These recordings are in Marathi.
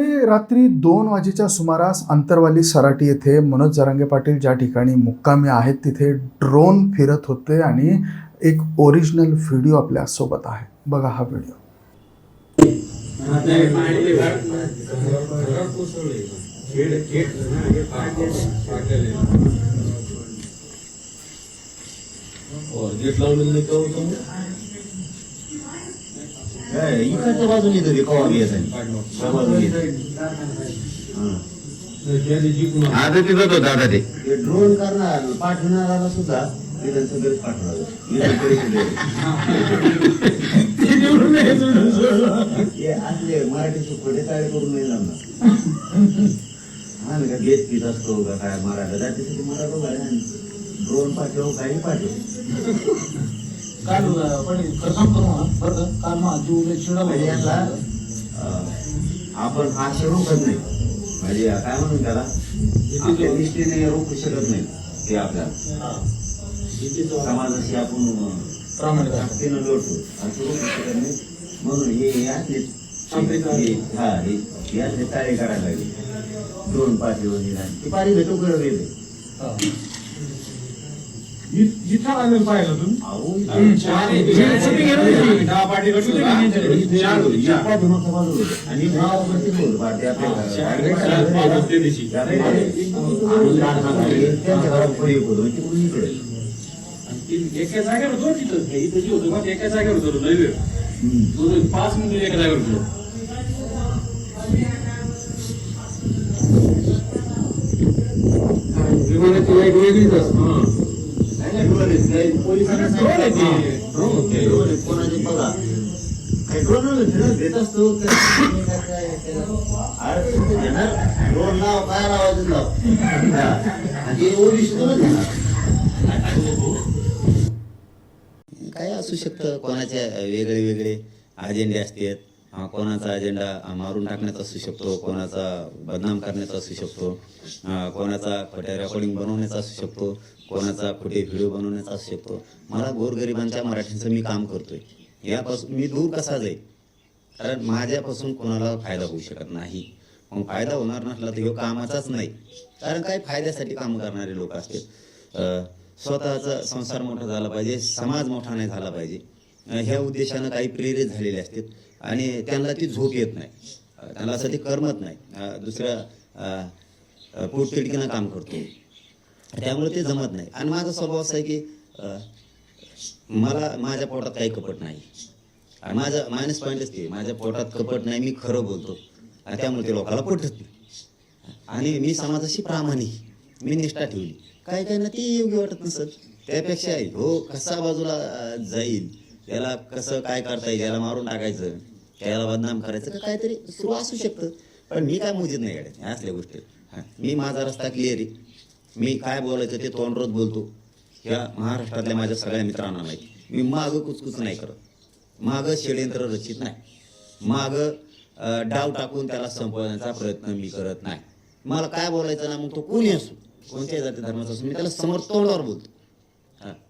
मंडळी रात्री दोन वाजेच्या सुमारास अंतरवाली सराटी येथे मनोज जरांगे पाटील ज्या ठिकाणी मुक्कामी आहेत तिथे ड्रोन फिरत होते आणि एक ओरिजिनल व्हिडिओ आपल्यासोबत आहे. बघा हा व्हिडिओ गेट लावलेलं नाही का होतं इकडच्या बाजूने येतं ते कवा आला. आता तिथं होतं दादा ते ड्रोन करणार पाठवणाराला सुद्धा सगळेच पाठवणार तरी असले मराठी सुपडे काय करून नाही जाणार हा ना का घेत पीत असतो का काय मराठा जातीसाठी मराठा ड्रोन पाठव काही पाठव काल पण खरं सांगतो बरं का? काल माझी जीव आपण हा रोखत नाही. म्हणजे काय म्हणून त्याला? आपल्या दृष्टीने रोखू शकत नाही ते आपल्याला. समाजाशी आपण अं, प्रामाणिक आहे. लढतो असं रोखू शकत नाही. म्हणून हे आहे. हे- हा टाळे करायला लागले. दोन पाच दिवस निघाले ते पाणी भेटू करत येते हा. इथं आलं पाहिलं तुम्ही. दहा. आणि एका जागेवर होतो तिथं हे इथं जे होतं एका जागेवर होतं जो पाच मिनिटं एका जागेवर होतो. विमानाची लाइट वेगळीच असते. पोलिसांना आहे ते. कोणाचे बघा असतो काय- काय- लाव काय लावायचं लाव आणि काय असू शकतं कोणाचे वेगळे वेगळे अजेंडे असतात हा, कोणाचा अजेंडा मारून टाकण्याचा असू शकतो कोणाचा बदनाम करण्याचा असू शकतो कोणाचा खोट्या रेकॉर्डिंग बनवण्याचा असू शकतो कोणाचा खोटे व्हिडिओ बनवण्याचा असू शकतो. मला गोरगरिबांच्या मराठीचं मी काम करतोय. यापासून मी दूर कसा जाईल? कारण माझ्यापासून कोणाला फायदा होऊ शकत नाही. मग फायदा होणार नसला तर ह्यो कामाचाच नाही. कारण काही फायद्यासाठी काम करणारे लोक असतात स्वतःचा संसार मोठा झाला पाहिजे समाज मोठा नाही झाला पाहिजे. ह्या उद्देशानं काही प्रेरित झालेले असतील. आणि त्यांना ती झोप येत नाही. त्यांना असं ते करमत नाही. दुसऱ्या पोटतिडकीनं काम करतो. त्यामुळे ते जमत नाही. आणि माझा स्वभाव असा आहे की मला माझ्या पोटात काही कपट नाही. आणि माझा मायनस पॉईंटच ते माझ्या पोटात कपट नाही मी खरं बोलतो. आणि त्यामुळे ते लोकांना पटत नाही. आणि मी समाजाशी प्रामाणिक मी निष्ठा ठेवली. काय काय ना ते योग्य वाटत नसत त्यापेक्षा हो कसा बाजूला जाईल त्याला कसं काय करता येईल याला मारून टाकायचं. त्याला बदनाम करायचं का काहीतरी सुरू असू शकतं. पण मी काय मोजित नाही काढायचं ह्या असल्या गोष्टी. मी माझा रस्ता क्लिअर आहे. मी काय बोलायचं ते तोंडरोज बोलतो. ह्या महाराष्ट्रातल्या माझ्या सगळ्या मित्रांना माहिती. मी मागं कुचकुच नाही करत. मागं षडयंत्र रचित नाही. मागं डाव टाकून त्याला संपवण्याचा प्रयत्न मी करत नाही. मला काय बोलायचं ना मग तो कोणी असो. कोणत्याही जाती धर्माचा असो. मी त्याला समोर तोंडावर बोलतो.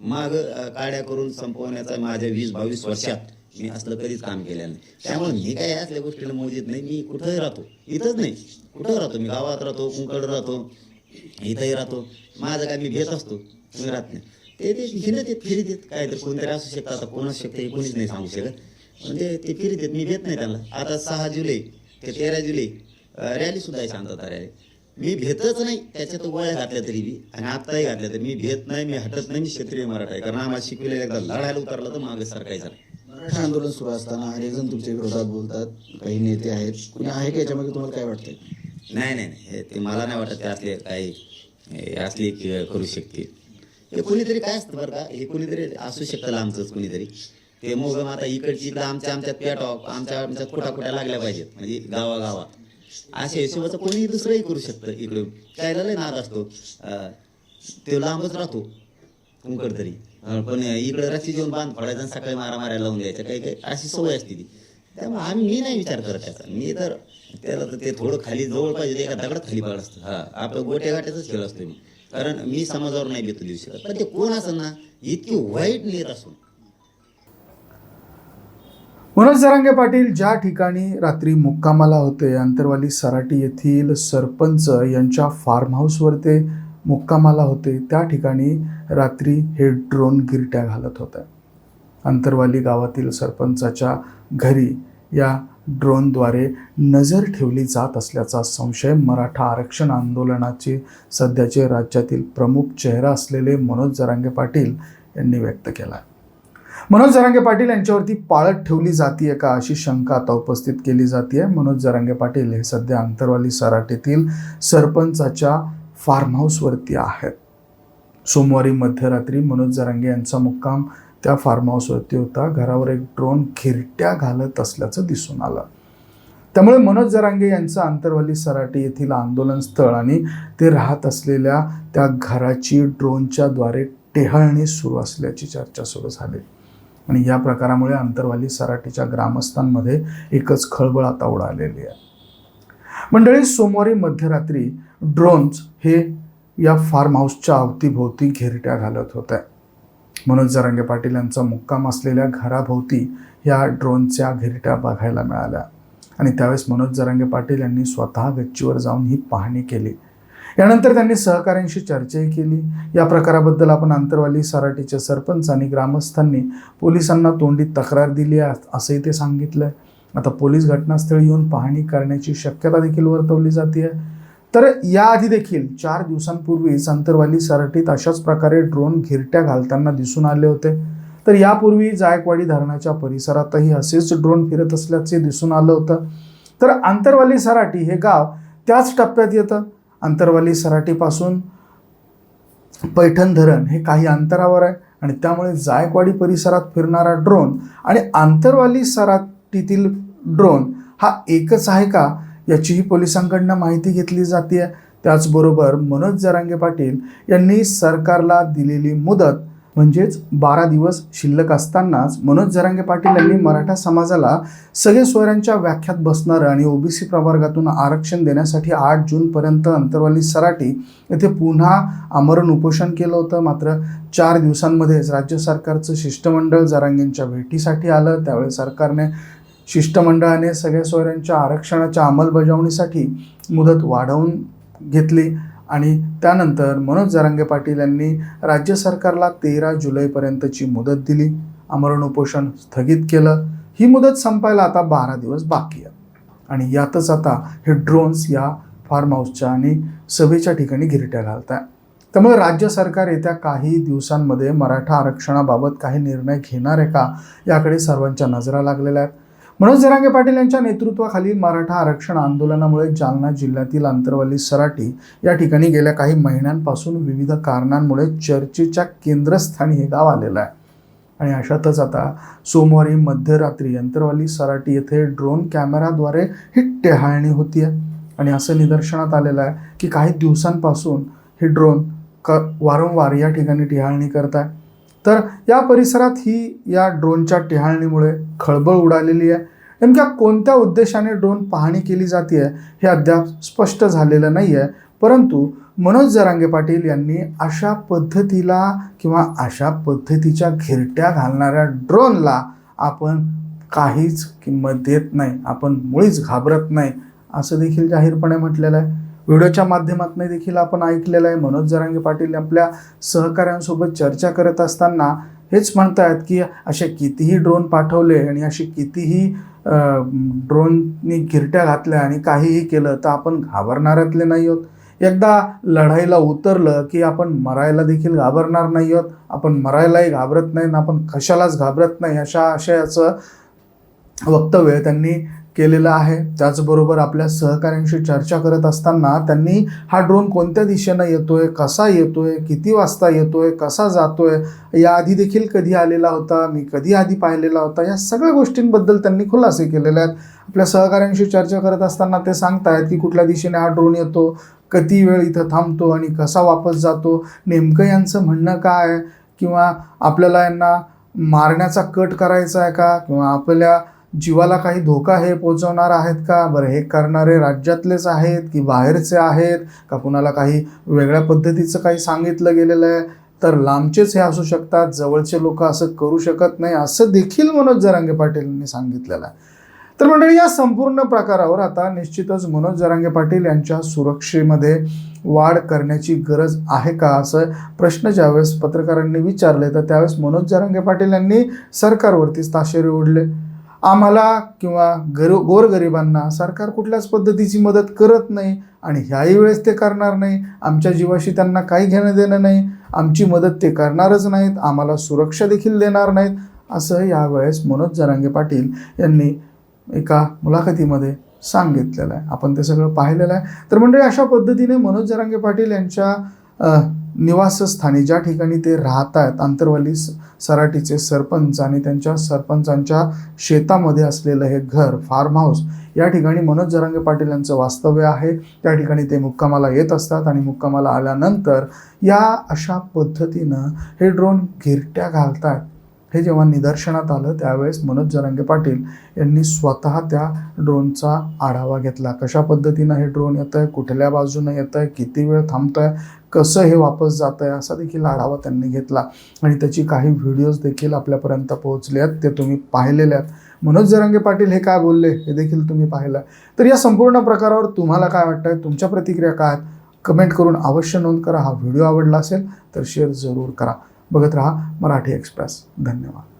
माग काड्या करून संपवण्याचा माझ्या वीस बावीस वर्षात मी असलं कधीच काम केलेलं नाही. त्यामुळे मी काय असल्या गोष्टीला मोजित नाही. मी कुठंही राहतो. इथंच नाही. कुठं राहतो? मी गावात राहतो कुंकड राहतो इथंही राहतो. माझं काय मी घेत असतो. मी राहत नाही. ते ते हिंडत येत फिरत येत काय तर कोणतरी असू शकतं. आता कोण असू शकतं हे कोणीच नाही सांगू शकत. म्हणजे ते फिरत येत मी भेट नाही त्यांना. आता सहा जुलै ते तेरा जुलै रॅली सुद्धा आहे शांतता रॅली मी भेटच नाही. त्याच्यात गोळ्या घातल्या तरी बी आणि आत्ताही घातल्या तरी. मी भेट नाही मी हटत नाही. मी क्षेत्रीय मराठा आहे. कारण आम्हाला शिकलेलं एकदा लढायला उतरलं तर मागे सरकायचं. नाही. मराठा आंदोलन सुरू असताना अनेक जण तुमच्या विरोधात बोलतात काही नेते आहेत. कुणी आहे का याच्यामध्ये तुम्हाला काय वाटतंय? नाही नाही नाही. हे ते मला नाही वाटत ते असले काही हे असले करू शकतील. हे कुणीतरी काय असतं बरं का? हे कुणीतरी असू शकतं आमचंच कुणीतरी. ते मग आता इकडची इकडं आमच्या आमच्यात पेटॉक आमच्या आमच्यात कुठा कुठ्या लागल्या पाहिजेत. म्हणजे गावागावात. अशा हिशोबाचं कोणी दुसरंही करू शकतं इकडे त्याला लय नाद असतो. अं, तो लांबच राहतो. कुंकड तरी. पण इकडे रस्सी जेवण बांध पडायचं आणि सकाळी मारा मारायला लावून द्यायचं काही काही अशी सवय असते ती. त्यामुळे आम्ही मी नाही विचार करत त्याचा. मी तर त्याला तर ते थोडं खाली जवळ पाहिजे एका दगडात खाली पाड असतं. हा आपलं गोट्या गाट्याचाच खेळ असतो मी. कारण मी समाजावर नाही बेतू देऊ शकत पण ते कोण असं ना इतकी वाईट नेत असून. मनोज जरांगे पाटील ज्या ठिकाणी रात्री मुक्कामाला होते अंतरवाली सराटी येथील सरपंच यांच्या फार्म हाऊसवर ते मुक्कामाला होते. त्या ठिकाणी रात्री हे ड्रोन गिरट्या घालत होतं अंतरवाली गावातील सरपंचाच्या घरी या ड्रोनद्वारे नजर ठेवली जात असल्याचा संशय मराठा आरक्षण आंदोलनाचे सध्याचे राज्यातील प्रमुख चेहरा असलेले मनोज जरांगे पाटील यांनी व्यक्त केला आहे मनोज जरांगे पाटील यांच्यावरती पाळत ठेवली जाते का अशी शंका आता उपस्थित केली जाते मनोज जरांगे पाटील हे सध्या अंतरवाली सराटेतील सरपंचाच्या फार्म हाऊसवरती आहेत. सोमवारी मध्यरात्री मनोज जरांगे यांचा मुक्काम त्या फार्म हाऊसवरती होता. घरावर एक ड्रोन खिरट्या घालत असल्याचं दिसून आलं. त्यामुळे मनोज जरांगे यांचं आंतरवाली सराटी येथील आंदोलन स्थळ आणि ते राहत असलेल्या त्या घराची ड्रोनच्या द्वारे टेहळणी सुरू असल्याची चर्चा सुरू झाली. आणि या प्रकारामुळे अंतरवाली सराटीच्या ग्रामस्थांमध्ये एकच खळबळ आता उडालेली आहे. मंडळी सोमवारी मध्यरात्री ड्रोन्स हे या फार्म हाऊसच्या अवतीभोवती घेरट्या घालत होत्या. मनोज जरांगे पाटील यांचा मुक्काम असलेल्या घराभोवती या ड्रोनच्या घेरट्या बघायला मिळाल्या. आणि त्यावेळेस मनोज जरांगे पाटील यांनी स्वतः गच्चीवर जाऊन ही पाहणी केली. यानंतर त्यांनी सहकाऱ्यांशी चर्चाही केली. या प्रकाराबद्दल आपण अंतरवाली सराटीचे सरपंच आणि ग्रामस्थांनी पोलिसांना तोंडी तक्रार दिली आहे असंही ते सांगितलंय. आता पोलीस घटनास्थळी येऊन पाहणी करण्याची शक्यता देखील वर्तवली जाते आहे. तर याआधी देखील चार दिवसांपूर्वीच संतरवाली सरटीत अशाच प्रकारे ड्रोन घिरट्या घालताना दिसून आले होते. तर यापूर्वी जायकवाडी धरणाच्या परिसरातही असेच ड्रोन फिरत असल्याचे दिसून आलं होतं. तर आंतरवाली सराटी हे गाव त्याच टप्प्यात येतं. आंतरवाली सराटीपासून पैठण धरण हे काही अंतरावर आहे आणि त्यामुळे जायकवाडी परिसरात फिरणारा ड्रोन आणि आंतरवाली सराटीतील ड्रोन हा एकच आहे का? याचीही पोलिसांकडनं माहिती घेतली जाते. त्याचबरोबर मनोज जरांगे पाटील यांनी सरकारला दिलेली मुदत म्हणजेच बारा दिवस शिल्लक असतानाच मनोज जरांगे पाटील यांनी मराठा समाजाला सगळे सोयऱ्यांच्या व्याख्यात बसणारं आणि ओबीसी प्रवर्गातून आरक्षण देण्यासाठी आठ जूनपर्यंत अंतरवाली सराटी येथे पुन्हा आमरण उपोषण केलं होतं. मात्र चार दिवसांमध्येच राज्य सरकारचं शिष्टमंडळ जरांगेंच्या भेटीसाठी आलं. त्यावेळी सरकारने शिष्टमंडळाने सगळ्या सोयऱ्यांच्या आरक्षणाच्या अंमलबजावणीसाठी मुदत वाढवून घेतली आणि त्यानंतर मनोज जरांगे पाटील यांनी राज्य सरकारला तेरा जुलैपर्यंतची मुदत दिली. आमरण उपोषण स्थगित केलं. ही मुदत संपायला आता बारा दिवस बाकी आहे आणि यातच आता हे ड्रोन्स या फार्म हाऊसच्या आणि सभेच्या ठिकाणी गिरट्या घालत आहे त्यामुळे राज्य सरकार येत्या काही दिवसांमध्ये मराठा आरक्षणाबाबत काही निर्णय घेणार आहे का? याकडे सर्वांच्या नजरा लागलेल्या आहेत. मनोज जरांगे पाटील यांच्या नेतृत्वाखालील मराठा आरक्षण आंदोलनामुळे जालना जिल्ह्यातील अंतरवाली सराटी या ठिकाणी गेल्या काही महिन्यांपासून विविध कारणांमुळे चर्चेच्या केंद्रस्थानी हे गाव आलेलं आहे. आणि अशातच आता सोमवारी मध्यरात्री अंतरवाली सराटी येथे ड्रोन कॅमेराद्वारे ही टेहाळणी होती आहे आणि असं निदर्शनात आलेलं आहे की काही दिवसांपासून हे ड्रोन क वारंवार या ठिकाणी टिहाळणी करत आहे तर या परिसरात ही या ड्रोनच्या टिहाळणीमुळे खळबळ उडालेली आहे. नेमक्या कोणत्या उद्देशाने ड्रोन पाहणी केली जाते हे अद्याप स्पष्ट झालेलं नाही आहे परंतु मनोज जरांगे पाटील यांनी अशा पद्धतीला किंवा अशा पद्धतीच्या घिरट्या घालणाऱ्या ड्रोनला आपण काहीच किंमत देत नाही आपण मुळीच घाबरत नाही असं देखील जाहीरपणे म्हटलेलं आहे. व्हिडिओच्या माध्यमातून देखील आपण ऐकलेलं आहे. मनोज जरांगे पाटील आपल्या सहकाऱ्यांसोबत चर्चा करत असताना हेच म्हणतायत की असे कितीही ड्रोन पाठवले आणि असे कितीही ड्रोननी गिरट्या घातल्या आणि काहीही केलं तर आपण घाबरणाऱ्यातले नाही आहोत. एकदा लढाईला उतरलं की आपण मरायला देखील घाबरणार नाही आहोत. आपण मरायलाही घाबरत नाही ना आपण कशालाच घाबरत नाही अशा आशयाचं वक्तव्य त्यांनी केलेलं आहे. त्याचबरोबर आपल्या सहकाऱ्यांशी चर्चा करत असताना त्यांनी हा ड्रोन कोणत्या दिशेनं येतोय कसा येतोय किती वाजता येतोय कसा जातोय याआधी देखील कधी आलेला होता मी कधी आधी पाहिलेला होता या सगळ्या गोष्टींबद्दल त्यांनी खुलासे केलेले आहेत. आपल्या सहकाऱ्यांशी चर्चा करत असताना ते सांगतायत की कुठल्या दिशेने हा ड्रोन येतो किती वेळ इथं थांबतो आणि कसा वापस जातो नेमकं यांचं म्हणणं काय? आहे किंवा आपल्याला यांना मारण्याचा कट करायचा आहे का? किंवा आपल्या जीवाला काही धोका हे पोचवणार आहेत का? बरं हे करणारे राज्यातलेच आहेत की बाहेरचे आहेत? का कुणाला काही वेगळ्या पद्धतीचं काही सांगितलं गेलेलं आहे? तर लांबचेच हे असू शकतात जवळचे लोक असं करू शकत नाही असं देखील मनोज जरांगे पाटील यांनी सांगितलेलं आहे. तर मंडळी या संपूर्ण प्रकारावर आता निश्चितच मनोज जरांगे पाटील यांच्या सुरक्षेमध्ये वाढ करण्याची गरज आहे का? असं प्रश्न ज्यावेळेस पत्रकारांनी विचारले तर त्यावेळेस मनोज जरांगे पाटील यांनी सरकारवरतीच ताशेरे ओढले. आम्हाला किंवा गर गोरगरिबांना सरकार कुठल्याच पद्धतीची मदत करत नाही आणि ह्याही वेळेस ते करणार नाही. आमच्या जीवाशी त्यांना काही घेणं देणं नाही. आमची मदत ते करणारच नाहीत. आम्हाला सुरक्षा देखील देणार नाहीत. असं यावेळेस मनोज जरांगे पाटील यांनी एका मुलाखतीमध्ये सांगितलेलं आहे. आपण ते सगळं पाहिलेलं आहे. तर म्हणजे अशा पद्धतीने मनोज जरांगे पाटील यांच्या निवासस्थानी ज्या ठिकाणी ते राहत आहेत आंतरवाली सराटीचे सरपंच आणि त्यांच्या सरपंचांच्या शेतामध्ये असलेलं हे घर फार्म हाऊस या ठिकाणी मनोज जरांगे पाटील यांचं वास्तव्य आहे. त्या ठिकाणी ते मुक्कामाला येत असतात आणि मुक्कामाला आल्यानंतर या अशा पद्धतीनं हे ड्रोन गिरट्या घालतात. हे जेव्हा निदर्शनात आलं त्यावेळेस मनोज जरांगे पाटील यांनी स्वतः त्या ड्रोनचा आढावा घेतला. कशा पद्धतीनं हे ड्रोन येतं आहे कुठल्या बाजूनं येतं आहे किती वेळ थांबतं आहे कसं हे वापस जातं आहे असा देखील आढावा त्यांनी घेतला. आणि त्याची काही व्हिडिओज देखील आपल्यापर्यंत पोहोचले आहेत ते तुम्ही पाहिलेले आहेत. मनोज जरांगे पाटील हे काय बोलले? हे देखील तुम्ही पाहिलं. तर या संपूर्ण प्रकारावर तुम्हाला काय वाटतंय? तुमच्या प्रतिक्रिया काय आहेत? कमेंट करून अवश्य नोंद करा. हा व्हिडिओ आवडला असेल तर शेअर जरूर करा. बघत राहा मराठी एक्सप्रेस. धन्यवाद.